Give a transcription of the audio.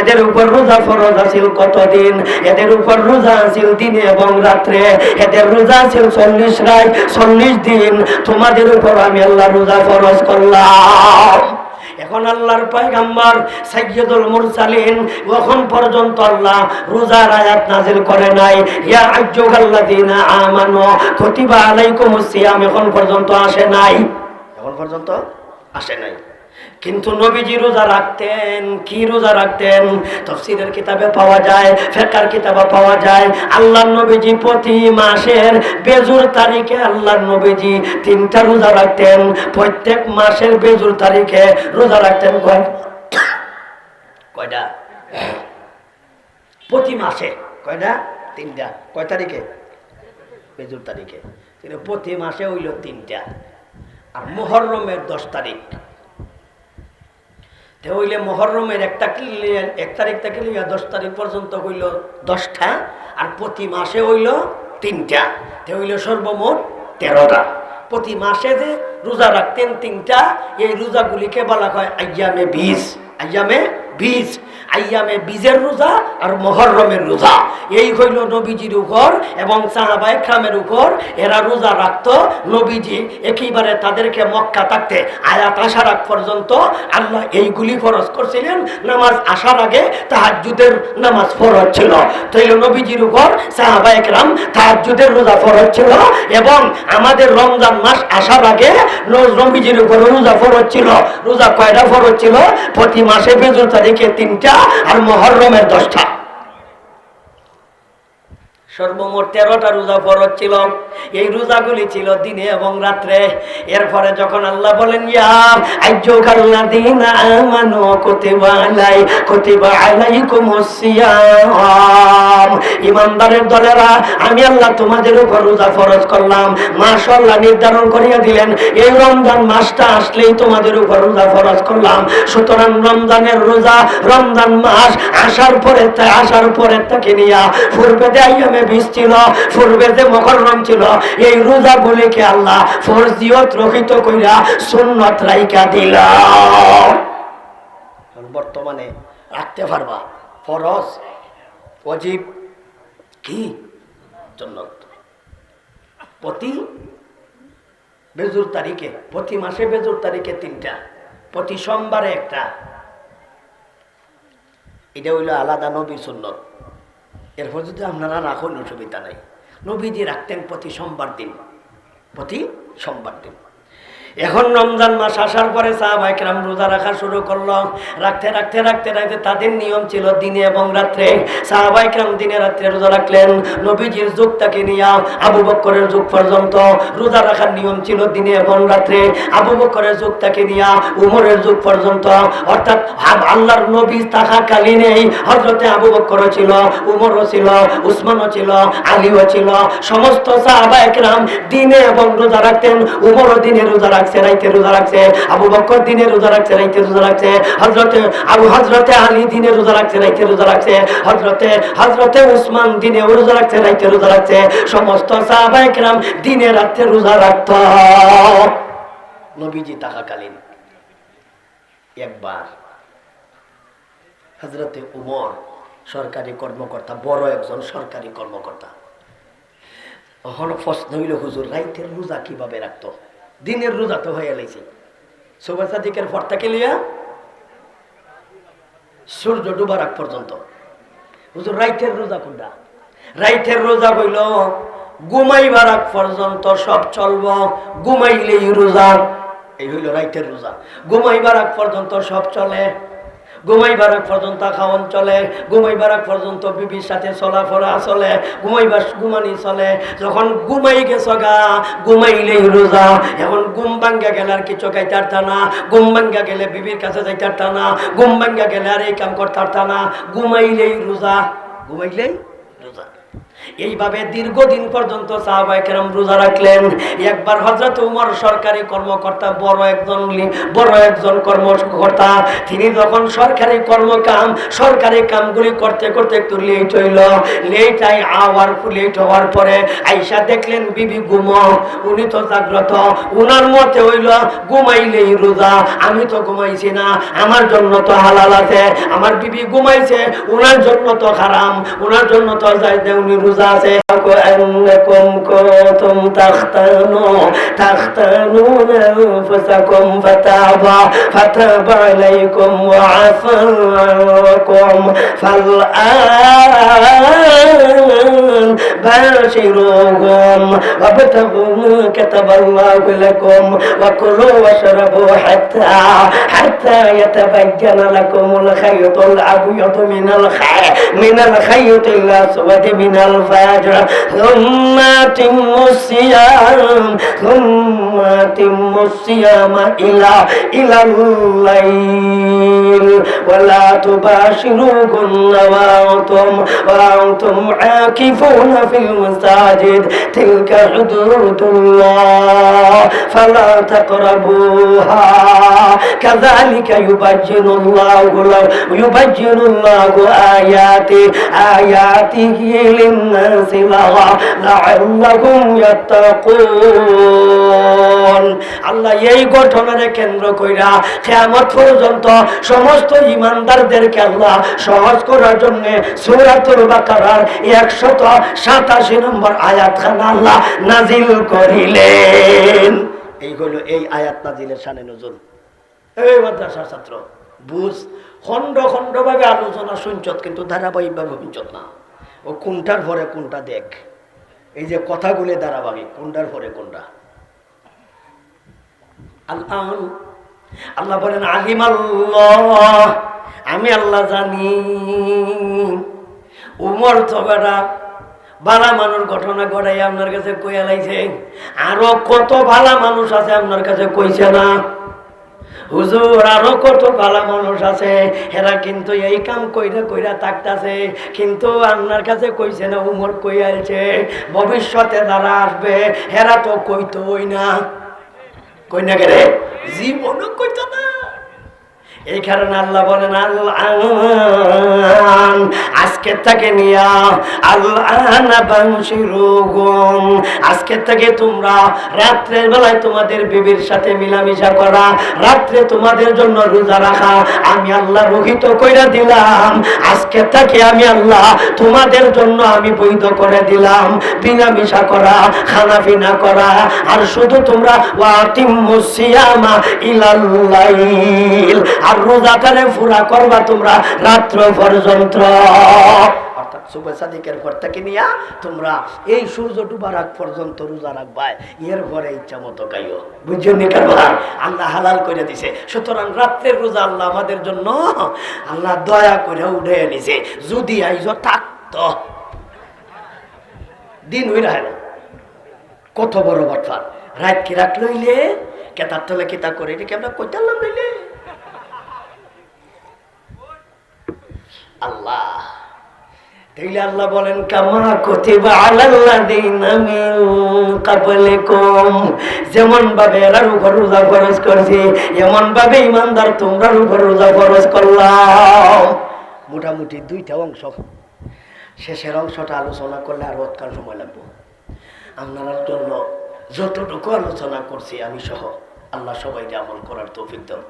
এদের উপর রোজা ফরজ আছিল কতদিন? এদের উপর রোজা আছিল দিনে এবং রাত্রে। এদের রোজা আছিল চল্লিশ রাত চল্লিশ দিন। তোমাদের উপর আমি আল্লাহ রোজা ফরজ করলাম। এখন আল্লাহর পয়গাম্বর সাইয়্যিদুল মুরসালিন এখন পর্যন্ত আল্লাহ রোজার আয়াত নাজিল করে নাই। ইয়া আইয়ুহাল্লাযীনা আমানু, কুতিবা আলাইকুমুস সিয়াম, এখন পর্যন্ত আসে নাই। এখন পর্যন্ত আসে নাই। কিন্তু নবীজি রোজা রাখতেন, কি রোজা রাখতেন? তফসিরের কিতাবে পাওয়া যায়, ফেকার কিতাবে পাওয়া যায় আল্লাহ নবীজি প্রতি মাসের বেজুর তারিখে আল্লাহ নবীজি তিনটা রোজা রাখতেন। প্রত্যেক মাসের বেজুর তারিখে রোজা রাখতেন কয়? কয়টা? প্রতি মাসে। কয়টা? তিনটা। কয় তারিখে? বেজুর তারিখে। প্রতি মাসে হইল তিনটা। আর মোহরমের দশ তারিখ। তে হইলে মহরমের একটা কিলিয়ে এক তারিখ থেকে লিয়া দশ তারিখ পর্যন্ত হইল দশটা, আর প্রতি মাসে হইল তিনটা। তে হইল সর্বমোট তেরোটা। প্রতি মাসে যে রোজা রাখতেন তিনটা, এই রোজাগুলিকে বলা হয় আয়ামে বিষ আয়ামে বীজ আয়ামে বীজের রোজা আর মহরমের রোজা। এই হইল নবীজির উপর এবং সাহাবাই খামের উপর এরা রোজা রাখতো। নবীজি একেবারে তাদেরকে মক্কা থাকতে আয়াত আসার আগ পর্যন্ত আল্লাহ এইগুলি ফরজ করছিলেন। নামাজ আসার আগে তাহাজুদের নামাজ ফরজ ছিল। তাইল নবীজির উপর সাহাবাই রাম তাহাজুদের রোজা ফরজ ছিল এবং আমাদের রমজান মাস আসার আগে নবীজির উপর রোজা ফরজ ছিল। রোজা কয়টা ফরজ ছিল? প্রতি মাসে বেজর তারিখে তিনটা আর মহরমের দশটা। সর্বমোট তেরোটা রোজা ফরজ ছিল। এই রোজাগুলি ছিল দিনে এবং রাত্রে। এরপরে যখন আল্লাহ বলেন ইমানদারের দলেরা, আমি আল্লাহ তোমাদের উপর রোজা ফরজ করলাম। মাশাআল্লাহ, নির্ধারণ করিয়া দিলেন, এই রমজান মাসটা আসলেই তোমাদের উপর রোজা ফরজ করলাম। সুতরাং রমজানের রোজা, রমজান মাস আসার পরে আসার পরে তাকে নিয়া, পূর্বে যে আইয়ামে ছিল পূর্বে যে মকররম ছিল, এই রোজা গুলিকে আল্লাহ ফরজিয়ত রহিত কইরা সুন্নত রাইকা দিল। বর্তমানে রাখতে পারবা। ফরজ অজীব কি? প্রতি বেজুর তারিখে, প্রতি মাসে বেজুর তারিখে তিনটা, প্রতি সোমবারে একটা। এটা হইল আলাদা নবীর সুন্নত। এরপর যদি আপনারা রাখুন অসুবিধা নাই। নবীজি রাখতেন প্রতি সোমবার দিন। প্রতি সোমবার দিন। এখন রমজান মাস আসার পরে সাহাবাইকরাম রোজা রাখা শুরু করল। রাখতে রাখতে রাখতে রাখতে তাদের নিয়ম ছিল দিনে এবং রাত্রে। সাহাবাইকরাম দিনে রাত্রে রোজা রাখলেন। নবীজির যুগ তাকে নিয়ে আবু বক্করের যুগ পর্যন্ত রোজা রাখার নিয়ম ছিল দিনে এবং রাত্রে। আবু বক্করের যুগ তাকে নিয়ে উমরের যুগ পর্যন্ত। অর্থাৎ আল্লাহর নবী থাকাকালীনেই হজরতে আবু বক্করও ছিল, উমরও ছিল, উসমানও ছিল, আলীও ছিল। সমস্ত সাহাবা একরাম দিনে এবং রোজা রাখতেন, উমরও দিনে রোজা রাখছে, রাইতে রোজা রাখছে, আবু বক্কর দিনে রোজা রাখছে, রাইতে রোজা রাখছে হজরতে আবু হজরতে আলী দিনে রোজা রাখছে, রাইতে রোজা রাখছে হজরতে হজরতে উসমান দিনে রোজা রাখছে, রাইতে রোজা রাখছে, সমস্ত সাহাবায়িকরাম দিনে রাত্রে রোজা রাখত। নবীজি থাকাকালীন একবার হজরতে উমর সরকারি কর্মকর্তা, বড় একজন সরকারি কর্মকর্তা হল প্রশ্ন হইল, হুজুর, রাইতের রোজা কীভাবে রাখতো? দিনের রোজা তো হয়ে গেছে। সোবাসা সাদিকের পর থেকে লিয়া সূর্য ডুবার আগ পর্যন্ত। রাইতের রোজা কোনটা? রাইটের রোজা হইল ঘুমাইবার আগ পর্যন্ত সব চলব, ঘুমাইলেই রোজা। এই হইল রাইটের রোজা। ঘুমাইবার আগ পর্যন্ত সব চলে ঘুমাইবার পর্যন্ত খাওয়ান চলে, ঘুমাইবার পর্যন্ত বিবির সাথে চলাফেরা চলে, ঘুমাইবার, ঘুমানি চলে। যখন ঘুমাই গেছ গা, ঘুমাইলেই রোজা। এখন ঘুম ভাঙ্গা গেলে আর কিছু গাইতার পারতা না ঘুম ভাঙ্গা গেলে বিবির কাছে যাইতার পারতা না ঘুম ভাঙ্গা গেলে আর এই কাম করতার পারতা না ঘুমাইলেই রোজা। ঘুমাইলেই এইভাবে দীর্ঘদিন পর্যন্ত সাহাবাইকেরাম রোজা রাখলেন। একবার হজরত উমর সরকারি কর্মকর্তা, বড় একজন বড় একজন কর্মকর্তা, তিনি যখন সরকারি কর্মকাম, সরকারি কামগুলি করতে করতে একটু লেট হইল। লেট আই আওয়ার লেট হওয়ার পরে আইসা দেখলেন বিবি ঘুম। উনি তো জাগ্রত। উনার মতে হইল, ঘুমাইলেই রোজা, আমি তো ঘুমাইছি না, আমার জন্য তো হালাল আছে, আমার বিবি ঘুমাইছে, উনার জন্য তো হারাম, উনার জন্য তো যাইতে উনি রোজা আছে। أنكم كنتم تختانون تختانون أنفسكم فتاب فتاب عليكم وعفى عنكم فالآن باشروهم وابتغوا ما كتب الله لكم وكلوا واشربوا حتى حتى يتبين لكم الخيط الأبيض من الخيط من الخيط الأسود من الفجر ثم أتموا الصيام ثم أتموا الصيام إلى إلى الليل ولا تباشروهن وأنتم وأنتم عاكفون في المساجد تلك حدود الله فلا تقربوها كذلك يبين الله له- يبين الله آياته آياته للناس لع- لعلهم يتقون আল্লাহ এই ঘটনারে কেন্দ্র কইরা কেয়ামত পর্যন্ত সমস্ত ইমানদারদেরকে আল্লাহ সহজ করার জন্য সূরাতুল বাকারার 187 নম্বর আয়াত খান আল্লাহ নাজিল করিলেন। এই হলো এই আয়াত নাজিলের শানে নজর। এই মাদ্রাসার ছাত্র, বুঝ, খণ্ড ভাবে আলোচনা শুনছত, কিন্তু ধারাবাহিক ভাবে শুনছত না। ও কোনটার পরে কোনটা দেখ? এই যে কথাগুলি ধারাবাহিক, কোনটার পরে কোনটা? আল্লাহ আল্লাহ বলেন আলিম আল্লাহ আমি আল্লাহ জানি। উমর তো ভালা মানুষ ঘটনা ঘটাই আপনার কাছে কইয়া লাইছে, আরও কত ভালা মানুষ আছে আপনার কাছে কইছে না? হুজুর, আরও কত ভালো মানুষ আছে, এরা কিন্তু এই কাম কইরা কইরা থাকতাছে কিন্তু আপনার কাছে কইছে না, উমর কই আলছে ভবিষ্যতে যারা আসবে, এরা তো কইতোই না। কই না গেলে জীবনও কইতো না। এই কারণে আল্লাহ বলেন আল্লাহ আজকে থেকে নিয়া আল্লাহ আজকে থেকে তোমরা রাত্রের বেলায় তোমাদের বিবির সাথে মিলামিশা করা, রাত্রে তোমাদের জন্য রোজা রাখা, আমি আল্লাহ রহিত দিলাম। আজকে থেকে আমি আল্লাহ তোমাদের জন্য আমি বৈধ করে দিলাম। মিলামিশা করা খানা পিনা করা, আর শুধু তোমরা ওয়াতিমুসিয়ামা ইলাল্লাইল, আর রোজাটারে পুরা করবা তোমরা রাত্র পর্যন্ত। আমাদের জন্য আল্লাহ দয়া করে উঠে নিছে। যদি আইজ থাকতো। দিন হই কত বড় বাটফার রাত কি রাখ লইলে? কেতার তলে কেতা করে। কেমন কইতালাম লইলে? আল্লাহ। তাইলে আল্লাহ বলেন, কামা কতিবা আলাল্লাযিনা মিন ক্বাবলিকুম। যেমন ভাবে এরার উপর রোজা ফরজ করছি এমন ভাবে ইমানদার তোমরার উপর রোজা ফরজ করলাম। মোটামুটি দুইটা অংশ। শেষের অংশটা আলোচনা করলে আর অতকাল সময় লাগবে। আপনার জন্য যতটুকু আলোচনা করছি আমি সহ, আল্লাহ সবাইকে আমল করার তৌফিক দেন